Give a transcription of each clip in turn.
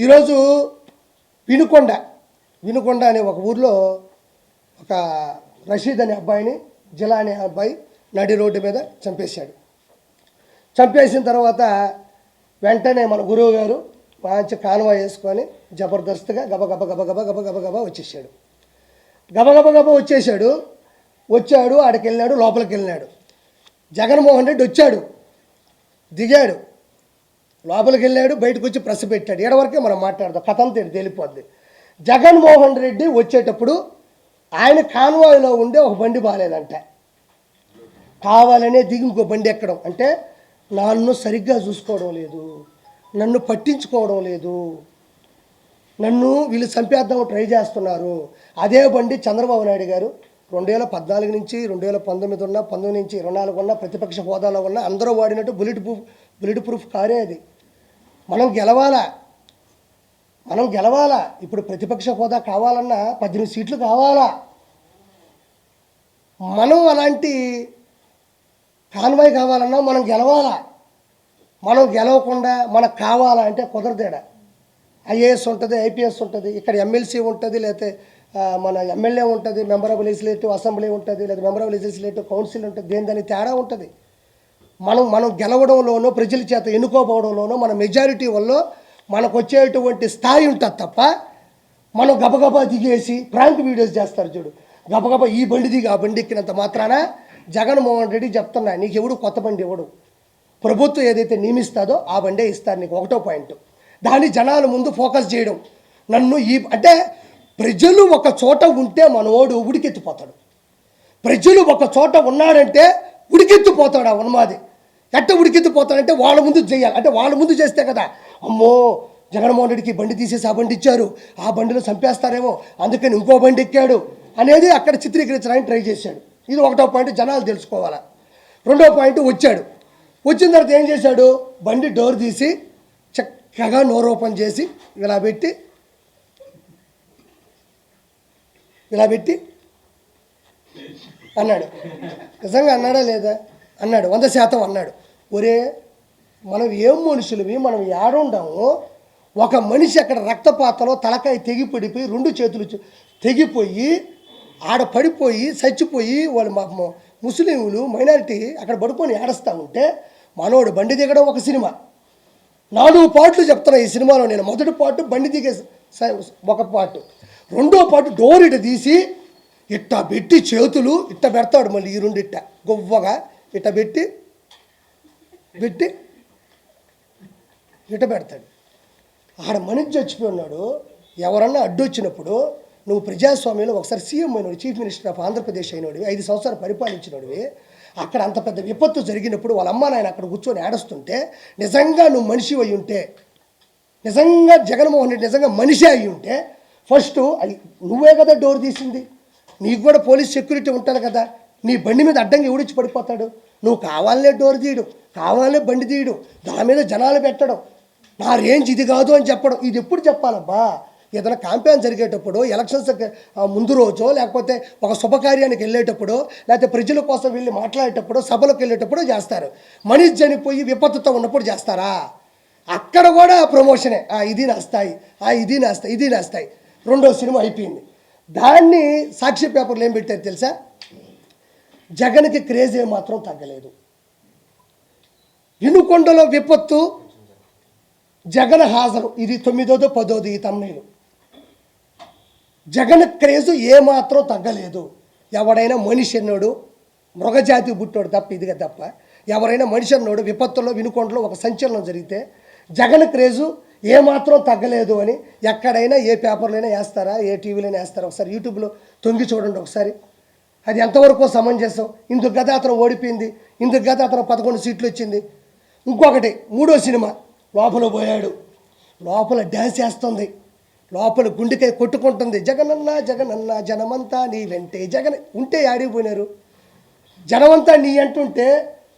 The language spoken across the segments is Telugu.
ఈరోజు వినుకొండ వినుకొండ అనే ఒక ఊర్లో ఒక రషీద్ అనే అబ్బాయిని జిలా అనే అబ్బాయి నడి రోడ్డు మీద చంపేశాడు. చంపేసిన తర్వాత వెంటనే మన గురువు గారు మంచి కాన్వా వేసుకొని జబర్దస్త్గా గబగబ గబగబ గబ గబ వచ్చేసాడు. గబ గబ వచ్చేసాడు. వచ్చాడు ఆడికి వెళ్ళాడు లోపలికి వెళ్ళినాడు జగన్మోహన్ రెడ్డి వచ్చాడు. దిగాడు. లోపలికి వెళ్ళాడు బయటకు వచ్చి ప్రెస్ పెట్టాడు. ఏడ వరకే మనం మాట్లాడదాం. కథం తేడు తేలిపోద్ది. జగన్మోహన్ రెడ్డి వచ్చేటప్పుడు ఆయన కాన్వాయ్లో ఉండే ఒక బండి బాగాలేదంట. కావాలనే దిగి ఇంకో బండి ఎక్కడం. అంటే నన్ను సరిగ్గా చూసుకోవడం లేదు. నన్ను పట్టించుకోవడం లేదు. నన్ను వీళ్ళు చంపేద్దాం ట్రై చేస్తున్నారు. అదే బండి చంద్రబాబు నాయుడు గారు రెండు వేల పద్నాలుగు నుంచి రెండు వేల పంతొమ్మిది ఉన్న పంతొమ్మిది నుంచి ఇరవై నాలుగు ఉన్న ప్రతిపక్ష హోదాలో ఉన్న అందరూ వాడినట్టు బుల్లెట్ ప్రూఫ్ బుల్లెట్ ప్రూఫ్ కారే అది. మనం గెలవాలా? మనం గెలవాలా? ఇప్పుడు ప్రతిపక్ష హోదా కావాలన్నా పద్దెనిమిది సీట్లు కావాలా? మనం అలాంటి కాన్వాయ్ కావాలన్నా మనం గెలవాలా? మనం గెలవకుండా మనకు కావాలా అంటే కుదరదేడా? ఐఏఎస్ ఉంటుంది ఐపీఎస్ ఉంటుంది ఇక్కడ ఎమ్మెల్సీ ఉంటుంది లేకపోతే మన ఎమ్మెల్యే ఉంటుంది మెంబర్ ఆఫ్ లెజిస్లేటివ్ అసెంబ్లీ ఉంటుంది లేదా మెంబర్ ఆఫ్ లెజిస్లేటివ్ కౌన్సిల్ ఉంటుంది దేని దాని తేడా ఉంటుంది? మనం మనం గెలవడంలోనో ప్రజల చేత ఎన్నుకోపోవడంలోనో మన మెజారిటీ వల్ల మనకు వచ్చేటువంటి స్థాయి ఉంటుంది తప్ప మనం గబగబా దిగేసి ప్రాంక్ వీడియోస్ చేస్తారు చూడు. గబగబా ఈ బండి దిగి ఆ బండి ఎక్కినంత మాత్రాన జగన్మోహన్ రెడ్డి చెప్తున్నా నీకు ఎవడు కొత్త బండి ఎవడు? ప్రభుత్వం ఏదైతే నియమిస్తాదో ఆ బండే ఇస్తారు నీకు ఒకటో పాయింట్. దాన్ని జనాల ముందు ఫోకస్ చేయడం. నన్ను ఈ అంటే ప్రజలు ఒక చోట ఉంటే మనోడు ఉడికెత్తిపోతాడు. ప్రజలు ఒక చోట ఉన్నాడంటే ఉడికెత్తిపోతాడు ఆ ఉన్మాది. ఎట్ట ఉడికెత్తిపోతాడంటే వాళ్ళ ముందు చేయాలి. అంటే వాళ్ళ ముందు చేస్తే కదా. అమ్మో జగన్మోహన్ రెడ్డికి బండి తీసేసి ఆ బండి ఇచ్చారు. ఆ బండిలో చంపేస్తారేమో. అందుకని ఇంకో బండి ఎక్కాడు అనేది అక్కడ చిత్రీకరించడానికి ట్రై చేశాడు. ఇది ఒకటో పాయింట్ జనాలు తెలుసుకోవాలా. రెండో పాయింట్ వచ్చాడు. వచ్చిన తర్వాత ఏం చేశాడు? బండి డోర్ తీసి చక్కగా నోరు ఓపెన్ చేసి ఇలా పెట్టి ఇలా పెట్టి అన్నాడు. నిజంగా అన్నాడా లేదా? అన్నాడు వంద శాతం అన్నాడు. ఒరే మనం ఏం మనుషులవి మనం ఏడుండాము ఒక మనిషి అక్కడ రక్తపాతలో తలకాయ తెగిపడిపోయి రెండు చేతులు తెగిపోయి ఆడ పడిపోయి చచ్చిపోయి వాళ్ళు మా ముస్లింలు మైనారిటీ అక్కడ పడుకొని ఏడుస్తూ ఉంటే మనోడు బండి దిగడం ఒక సినిమా. నాలుగు పాటలు చెప్తున్నా ఈ సినిమాలో నేను. మొదటి పాటు బండి దిగే ఒక పాటు. రెండో పాటు డోర్ ఇట తీసి ఇట్ట పెట్టి చేతులు ఇట్ట పెడతాడు మళ్ళీ ఈ రెండు ఇట్ట గొవ్వగా ఇట పెట్టి పెట్టి ఇట పెడతాడు. ఆడ మనిషి చచ్చిపోయి ఉన్నాడు ఎవరన్నా అడ్డొచ్చినప్పుడు నువ్వు ప్రజాస్వామ్యంలో ఒకసారి సీఎం అయినోడు చీఫ్ మినిస్టర్ ఆఫ్ ఆంధ్రప్రదేశ్ అయినోడివి ఐదు సంవత్సరాలు పరిపాలించినోడివి అక్కడ అంత పెద్ద విపత్తు జరిగినప్పుడు వాళ్ళ అమ్మ నాయన అక్కడ కూర్చొని ఏడుస్తుంటే నిజంగా నువ్వు మనిషి అయి ఉంటే నిజంగా జగన్మోహన్ రెడ్డి నిజంగా మనిషి అయి ఉంటే ఫస్ట్ అది నువ్వే కదా డోర్ తీసింది. నీకు కూడా పోలీస్ సెక్యూరిటీ ఉంటుంది కదా. నీ బండి మీద అడ్డంగా ఎవడిచ్చి పడిపోతాడు. నువ్వు కావాలనే డోర్ తీయడు కావాలనే బండి తీయడు దాని మీద జనాలు పెట్టడం నా రేంజ్ ఇది కాదు అని చెప్పడం ఇది ఎప్పుడు చెప్పాలబ్బా? ఏదైనా క్యాంపెయిన్ జరిగేటప్పుడు ఎలక్షన్స్ ముందు రోజో లేకపోతే ఒక శుభకార్యానికి వెళ్ళేటప్పుడు లేకపోతే ప్రజల కోసం వెళ్ళి మాట్లాడేటప్పుడు సభలకు వెళ్ళేటప్పుడు చేస్తారు. మనిషి చనిపోయి విపత్తుతో ఉన్నప్పుడు చేస్తారా? అక్కడ కూడా ప్రమోషనే ఆ ఇది నాస్తాయి ఆ ఇది నాస్తాయి ఇది నాస్తాయి రెండో సినిమా అయిపోయింది. దాన్ని సాక్షి పేపర్లు ఏం పెట్టారు తెలుసా? జగన్కి క్రేజ్ ఏమాత్రం తగ్గలేదు. ఇనుకొండలో విపత్తు జగన్ హాజరు. ఇది తొమ్మిదోదో పదోది ఈ తమ్ముడు జగన్ క్రేజు ఏమాత్రం తగ్గలేదు. ఎవడైనా మనిషి అన్నాడు మృగజాతి పుట్టాడు తప్ప ఇదిగా తప్ప. ఎవరైనా మనిషి అన్నాడు విపత్తులో వినుకొండలో ఒక సంచలనం జరిగితే జగన్ క్రేజు ఏమాత్రం తగ్గలేదు అని ఎక్కడైనా ఏ పేపర్లైనా వేస్తారా ఏ టీవీలైనా వేస్తారా? ఒకసారి యూట్యూబ్లో తొంగి చూడండి ఒకసారి. అది ఎంతవరకు సమంజసం? ఇందుకు గత అతను ఓడిపోయింది. ఇందుకు గత అతను పదకొండు సీట్లు వచ్చింది. ఇంకొకటి మూడో సినిమా లోపల పోయాడు. లోపల డ్యాన్స్ వేస్తుంది లోపల గుండెకాయ కొట్టుకుంటుంది. జగనన్న జగనన్న జనమంతా నీ వెంటే. జగన్ ఉంటే ఆడిపోయినారు. జనమంతా నీ అంటుంటే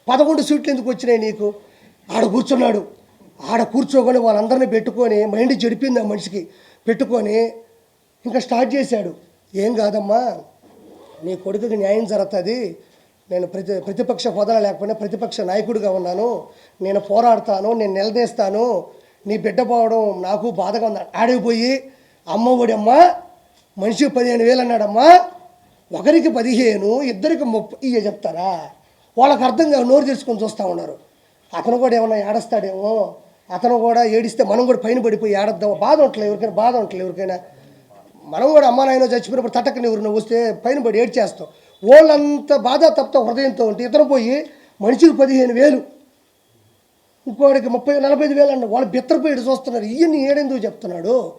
పదకొండు సీట్లు ఎందుకు వచ్చినాయి నీకు? ఆడ కూర్చున్నాడు. ఆడ కూర్చోకొని వాళ్ళందరినీ పెట్టుకొని మైండ్ చెడిపింది ఆ మనిషికి. పెట్టుకొని ఇంకా స్టార్ట్ చేశాడు. ఏం కాదమ్మా? నీ కొడుకుకి న్యాయం జరుగుతుంది. నేను ప్రతి ప్రతిపక్ష హోదా లేకపోయినా ప్రతిపక్ష నాయకుడిగా ఉన్నాను. నేను పోరాడతాను నేను నిలదీస్తాను. నీ బిడ్డ పోవడం నాకు బాధగా ఉంది ఆడిపోయి అమ్మ ఒడమ్మా మనిషి పదిహేను వేలు అన్నాడమ్మా ఒకరికి పదిహేను ఇద్దరికి ముప్పై ఇయ్య చెప్తారా? వాళ్ళకి అర్థం కాదు నోరు తెరుచుకొని చూస్తూ ఉన్నారు. అతను కూడా ఏమన్నా ఏడస్తాడేమో. అతను కూడా ఏడిస్తే మనం కూడా పైన పడిపోయి ఏడద్దాం బాధ ఉండట్లేదు ఎవరికైనా బాధ ఉండట్లేదు ఎవరికైనా. మనం కూడా అమ్మ నాయన చచ్చిపోయినప్పుడు తట్టకని ఎవరు వస్తే పైన పడి ఏడ్చేస్తాం. వాళ్ళంత బాధ తప్ప హృదయంతో ఉంటే ఇతను పోయి మనిషికి పదిహేను వేలు ఇంకోడికి ముప్పై నలభై ఐదు వేలు అన్న వాళ్ళు బిత్తరపోయి చూస్తున్నారు. ఈయన్ని ఏడెందుకు చెప్తున్నాడు?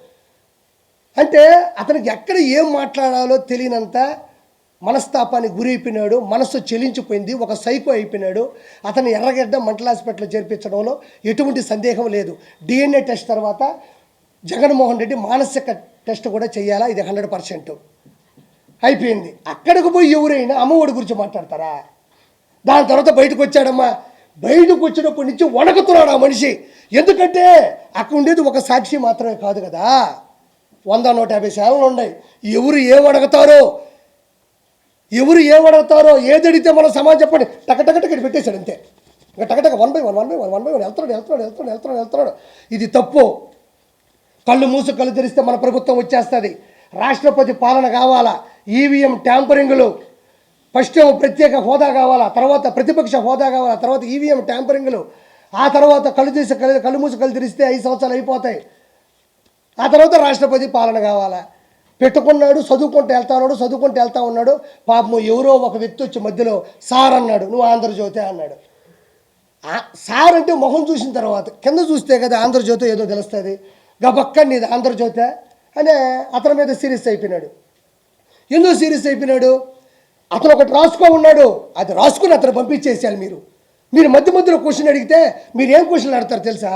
అంటే అతనికి ఎక్కడ ఏం మాట్లాడాలో తెలియనంత మనస్తాపానికి గురి అయిపోయినాడు మనస్సు చెలించిపోయింది ఒక సైకో అయిపోయినాడు. అతను ఎర్రగడ్డ మంటల హాస్పిటల్లో చేర్పించడంలో ఎటువంటి సందేహం లేదు. డిఎన్ఏ టెస్ట్ తర్వాత జగన్మోహన్ రెడ్డి మానసిక టెస్ట్ కూడా చేయాలా? ఇది హండ్రెడ్ పర్సెంట్. అయిపోయింది. అక్కడికి పోయి ఎవరైనా అమ్మఒడి గురించి మాట్లాడతారా? దాని తర్వాత బయటకు వచ్చాడమ్మా. బయటకు వచ్చినప్పటి నుంచి వణకుతున్నాడు ఆ మనిషి. ఎందుకంటే అక్కడ ఉండేది ఒక సాక్షి మాత్రమే కాదు కదా. వంద నూట యాభై సేవలు ఉన్నాయి. ఎవరు ఏం అడుగుతారో? ఎవరు ఏం అడుగుతారో? ఏది అడిగితే మన సమాజం చెప్పండి. టకటకటకి పెట్టేశాడు అంతే. ఇంకా టకటక one by one one by one one by one వెళ్తున్నాడు వెళ్తున్నాడు వెళ్తున్నాడు వెళ్తున్నాడు వెళ్తున్నాడు. ఇది తప్పు. కళ్ళు మూసు కళ్ళు తెరిస్తే మన ప్రభుత్వం వచ్చేస్తుంది. రాష్ట్రపతి పాలన కావాలా? ఈవీఎం ట్యాంపరింగ్లు ఫస్ట్ ప్రత్యేక హోదా కావాలా? తర్వాత ప్రతిపక్ష హోదా కావాలా? తర్వాత ఈవీఎం ట్యాంపరింగ్లు ఆ తర్వాత కళ్ళు తీసి కళ్ళు కళ్ళు మూసి కళ్ళు తెరిస్తే ఐదు సంవత్సరాలు అయిపోతాయి. ఆ తర్వాత రాష్ట్రపతి పాలన కావాలా? పెట్టుకున్నాడు చదువుకుంటూ వెళ్తా ఉన్నాడు చదువుకుంటూ వెళ్తా ఉన్నాడు. పాపం ఎవరో ఒక వ్యక్తి వచ్చి మధ్యలో సార్ అన్నాడు. నువ్వు ఆంధ్రజ్యోతి అన్నాడు. ఆ సార్ అంటే మొహం చూసిన తర్వాత కింద చూస్తే కదా ఆంధ్రజ్యోతి ఏదో తెలుస్తుంది. గబక్క నీది ఆంధ్రజ్యోతి అనే అతని మీద సీరియస్ అయిపోయినాడు. ఎందుకు సీరియస్ అయిపోయినాడు? అతను ఒకటి రాసుకో ఉన్నాడు. అది రాసుకుని అతను పంపించేసేయాలి మీరు. మీరు మధ్య మధ్యలో క్వశ్చన్ అడిగితే మీరు ఏం క్వశ్చన్ అడతారు తెలుసా?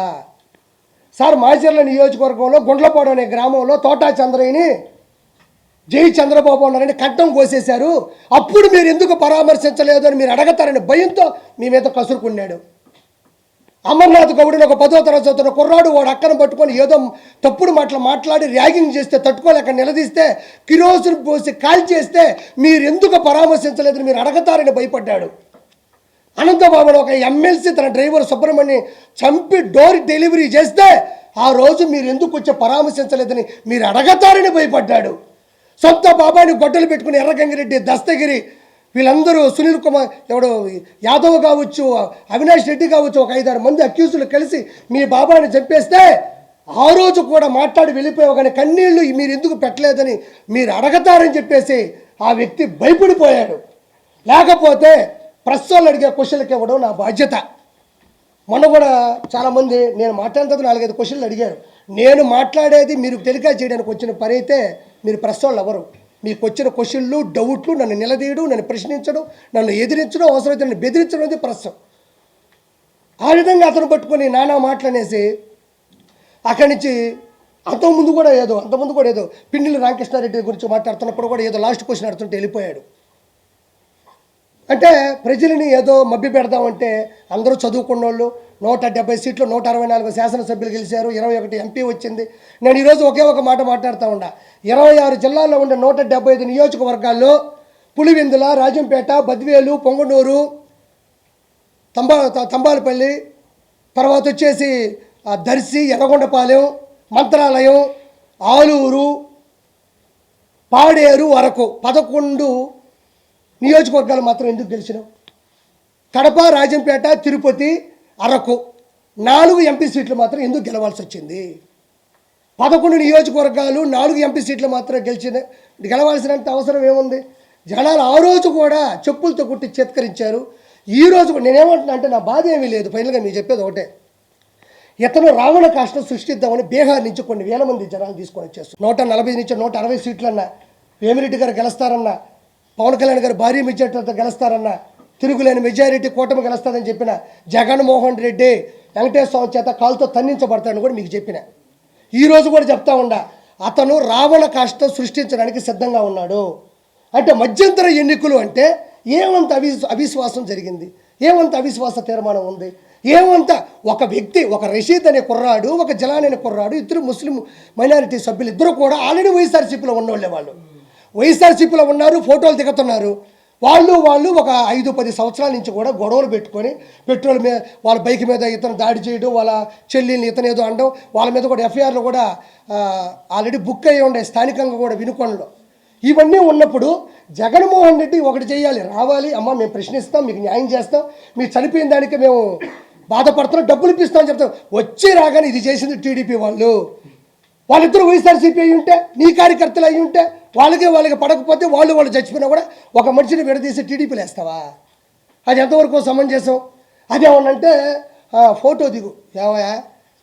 సార్ మాచర్ల నియోజకవర్గంలో గుండ్లపాడు అనే గ్రామంలో తోటా చంద్రయ్యని జై చంద్రబాబు ఉన్నారని కట్టం కోసేశారు. అప్పుడు మీరు ఎందుకు పరామర్శించలేదు అని మీరు అడగతారని భయంతో మీ మీద కసురుకున్నాడు. అమర్నాథ్ గౌడిని ఒక పదో తరగతి చదువుతున్న కుర్రాడు వాడు అక్కను పట్టుకొని ఏదో తప్పుడు మాటలు మాట్లాడి ర్యాగింగ్ చేస్తే తట్టుకోలేక నిలదీస్తే కిరోసిన్ పోసి కాల్ చేస్తే మీరు ఎందుకు పరామర్శించలేదని మీరు అడగతారని భయపడ్డాడు. అనంతబాబును ఒక ఎమ్మెల్సీ తన డ్రైవర్ సుబ్రహ్మణ్యం చంపి డోర్ డెలివరీ చేస్తే ఆ రోజు మీరు ఎందుకు వచ్చి పరామర్శించలేదని మీరు అడగతారని భయపడ్డాడు. సొంత బాబాయిని గొడ్డలు పెట్టుకుని ఎర్రగంగిరెడ్డి దస్తగిరి వీళ్ళందరూ సునీల్ కుమార్ ఎవడు యాదవ్ కావచ్చు అవినాష్ రెడ్డి కావచ్చు ఒక ఐదారు మంది అక్యూజులు కలిసి మీ బాబాని చంపేస్తే ఆ రోజు కూడా మాట్లాడి వెళ్ళిపోయావు కానీ కన్నీళ్ళు మీరు ఎందుకు పెట్టలేదని మీరు అడగతారని చెప్పేసి ఆ వ్యక్తి భయపడిపోయాడు. లేకపోతే ప్రెస్ వాళ్ళు అడిగే క్వశ్చన్లకి ఇవ్వడం నా బాధ్యత. మొన్న కూడా చాలామంది నేను మాట్లాడిన తర్వాత నాలుగైదు క్వశ్చన్లు అడిగారు. నేను మాట్లాడేది మీరు టెలికాస్ట్ చేయడానికి వచ్చిన పని అయితే మీరు ప్రెస్ వాళ్ళు ఎవరు మీకు వచ్చిన క్వశ్చన్లు డౌట్లు నన్ను నిలదీయడం నన్ను ప్రశ్నించడం నన్ను ఎదిరించడం అవసరమైతే నన్ను బెదిరించడం అనేది ప్రశ్న. ఆ విధంగా అతను పట్టుకొని నానా మాటలనేసి అక్కడి నుంచి అంతకుముందు కూడా ఏదో అంతకుముందు కూడా ఏదో పిన్నెల రామకృష్ణారెడ్డి గురించి మాట్లాడుతున్నప్పుడు కూడా ఏదో లాస్ట్ క్వశ్చన్ అడుతుంటే వెళ్ళిపోయాడు. అంటే ప్రజలని ఏదో మభ్య పెడదామంటే అందరూ చదువుకున్న వాళ్ళు నూట డెబ్బై సీట్లు నూట అరవై నాలుగు శాసనసభ్యులు గెలిచారు ఇరవై ఒకటి ఎంపీ వచ్చింది. నేను ఈరోజు ఒకే ఒక మాట మాట్లాడుతూ ఉండా ఇరవై ఆరు జిల్లాల్లో ఉండే నూట డెబ్బై ఐదు నియోజకవర్గాల్లో పులివెందుల రాజంపేట బద్వేలు పొంగనూరు తంబా తంబాలపల్లి తర్వాత వచ్చేసి దర్శి ఎర్రగొండపాలెం మంత్రాలయం ఆలూరు పాడేరు వరకు పదకొండు నియోజకవర్గాలు మాత్రం ఎందుకు గెలిచినావు? కడప రాజంపేట తిరుపతి అరకు నాలుగు ఎంపీ సీట్లు మాత్రం ఎందుకు గెలవాల్సి వచ్చింది? పదకొండు నియోజకవర్గాలు నాలుగు ఎంపీ సీట్లు మాత్రం గెలిచిన గెలవాల్సినంత అవసరం ఏముంది? జనాలు ఆ రోజు కూడా చెప్పులతో కుట్టి చేత్కరించారు. ఈ రోజు కూడా నేనేమంటున్నా అంటే నా బాధ ఏమీ లేదు. ఫైనల్గా మీరు చెప్పేది ఒకటే. ఇతను రావణ కాష్టం సృష్టిద్దామని బీహార్ నుంచి కొన్ని వేల మంది జనాలు తీసుకొని వచ్చేస్తారు నూట నలభై నుంచి నూట అరవై సీట్లన్నా వేమిరెడ్డి గారు గెలుస్తారన్నా పవన్ కళ్యాణ్ గారు భారీ మెజార్టీతో గెలుస్తారన్న తిరుగులేని మెజారిటీ కూటమి గెలుస్తారని చెప్పిన జగన్మోహన్ రెడ్డి వెంకటేశ్వర స్వామి చేత కాలుతో తన్నించబడతాడని కూడా మీకు చెప్పిన. ఈరోజు కూడా చెప్తా ఉండా అతను రావణ కాష్టం సృష్టించడానికి సిద్ధంగా ఉన్నాడు. అంటే మధ్యంతర ఎన్నికలు అంటే ఏమంత అవి అవిశ్వాసం జరిగింది? ఏమంత అవిశ్వాస తీర్మానం ఉంది? ఏమంత ఒక వ్యక్తి ఒక రషీద్ అనే కుర్రాడు ఒక జలాన్ అనే కుర్రాడు ఇద్దరు ముస్లిం మైనారిటీ సభ్యులు ఇద్దరు కూడా ఆల్రెడీ వైఎస్ఆర్సీపీలో ఉన్నోళ్ళే వాళ్ళు. వైఎస్ఆర్సీపీలో ఉన్నారు ఫోటోలు దిగుతున్నారు. వాళ్ళు వాళ్ళు ఒక ఐదు పది సంవత్సరాల నుంచి కూడా గొడవలు పెట్టుకొని పెట్రోల్ మీద వాళ్ళ బైక్ మీద ఇతను దాడి చేయడం వాళ్ళ చెల్లిని ఇతను ఏదో అనడం వాళ్ళ మీద కూడా ఎఫ్ఐఆర్లు కూడా ఆల్రెడీ బుక్ అయ్యి ఉండే స్థానికంగా కూడా వినుకొనలో ఇవన్నీ ఉన్నప్పుడు జగన్మోహన్ రెడ్డి ఒకటి చేయాలి రావాలి అమ్మ మేము ప్రశ్నిస్తాం మీకు న్యాయం చేస్తాం మీరు చనిపోయిన దానికి మేము బాధపడుతున్నాం డబ్బులు ఇప్పిస్తామని చెప్తాం. వచ్చి రాగానే ఇది చేసింది టీడీపీ వాళ్ళు. వాళ్ళిద్దరు వైఎస్ఆర్సీపీ అయి ఉంటే నీ కార్యకర్తలు అయి ఉంటే వాళ్ళకి వాళ్ళకి పడకపోతే వాళ్ళు వాళ్ళు చచ్చిపోయినా కూడా ఒక మనిషిని విడదీసి టీడీపీలు వేస్తావా? అది ఎంతవరకు సమంజసం? అదేమన్నంటే ఫోటో దిగు. ఏమయ్యా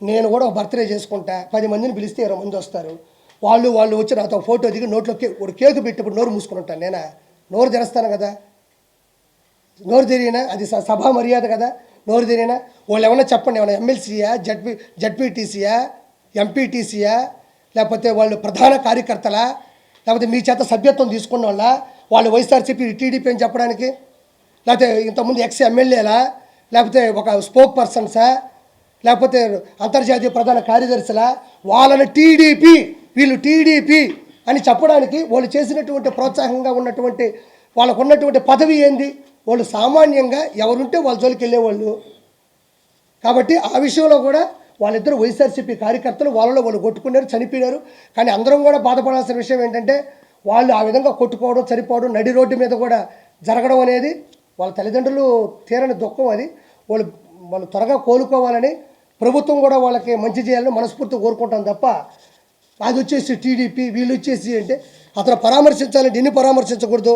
నేను కూడా ఒక బర్త్డే చేసుకుంటా పది మందిని పిలిస్తే ఇరవై మంది వస్తారు. వాళ్ళు వాళ్ళు వచ్చి నాతో ఫోటో దిగి నోట్లో కే ఒక కేక్ పెట్టినప్పుడు నోరు మూసుకుని ఉంటాను నేనా? నోరు తెరుస్తాను కదా. నోరు తెరిగినా అది సభా మర్యాద కదా. నోరు తెరిగినా వాళ్ళు ఏమన్నా చెప్పండి ఏమన్నా ఎమ్మెల్సీయా జడ్పీ జడ్పీటీసీయా ఎంపీటీసీయా లేకపోతే వాళ్ళు ప్రధాన కార్యకర్తలా లేకపోతే మీ చేత సభ్యత్వం తీసుకున్న వాళ్ళ వాళ్ళు వైఎస్ఆర్సీపీ టీడీపీ అని చెప్పడానికి లేకపోతే ఇంతకుముందు ఎక్స్ ఎమ్మెల్యేలా లేకపోతే ఒక స్పోక్ పర్సన్సా లేకపోతే అంతర్జాతీయ ప్రధాన కార్యదర్శులా వాళ్ళని టీడీపీ వీళ్ళు టీడీపీ అని చెప్పడానికి వాళ్ళు చేసినటువంటి ప్రోత్సాహంగా ఉన్నటువంటి వాళ్ళకు ఉన్నటువంటి పదవి ఏంది? వాళ్ళు సామాన్యంగా ఎవరుంటే వాళ్ళ జోలికి వెళ్ళేవాళ్ళు కాబట్టి ఆ విషయంలో కూడా వాళ్ళిద్దరు వైఎస్ఆర్సీపీ కార్యకర్తలు వాళ్ళలో వాళ్ళు కొట్టుకున్నారు చనిపోయినారు. కానీ అందరం కూడా బాధపడాల్సిన విషయం ఏంటంటే వాళ్ళు ఆ విధంగా కొట్టుకోవడం చనిపోవడం నడి రోడ్డు మీద కూడా జరగడం అనేది వాళ్ళ తల్లిదండ్రులు తీరని దుఃఖం అది. వాళ్ళు వాళ్ళు త్వరగా కోలుకోవాలని ప్రభుత్వం కూడా వాళ్ళకి మంచి చేయాలని మనస్ఫూర్తిగా కోరుకుంటాం తప్ప అది వచ్చేసి టీడీపీ వీళ్ళు వచ్చేసి అంటే అతను పరామర్శించాలంటే ఎన్ని పరామర్శించకూడదు.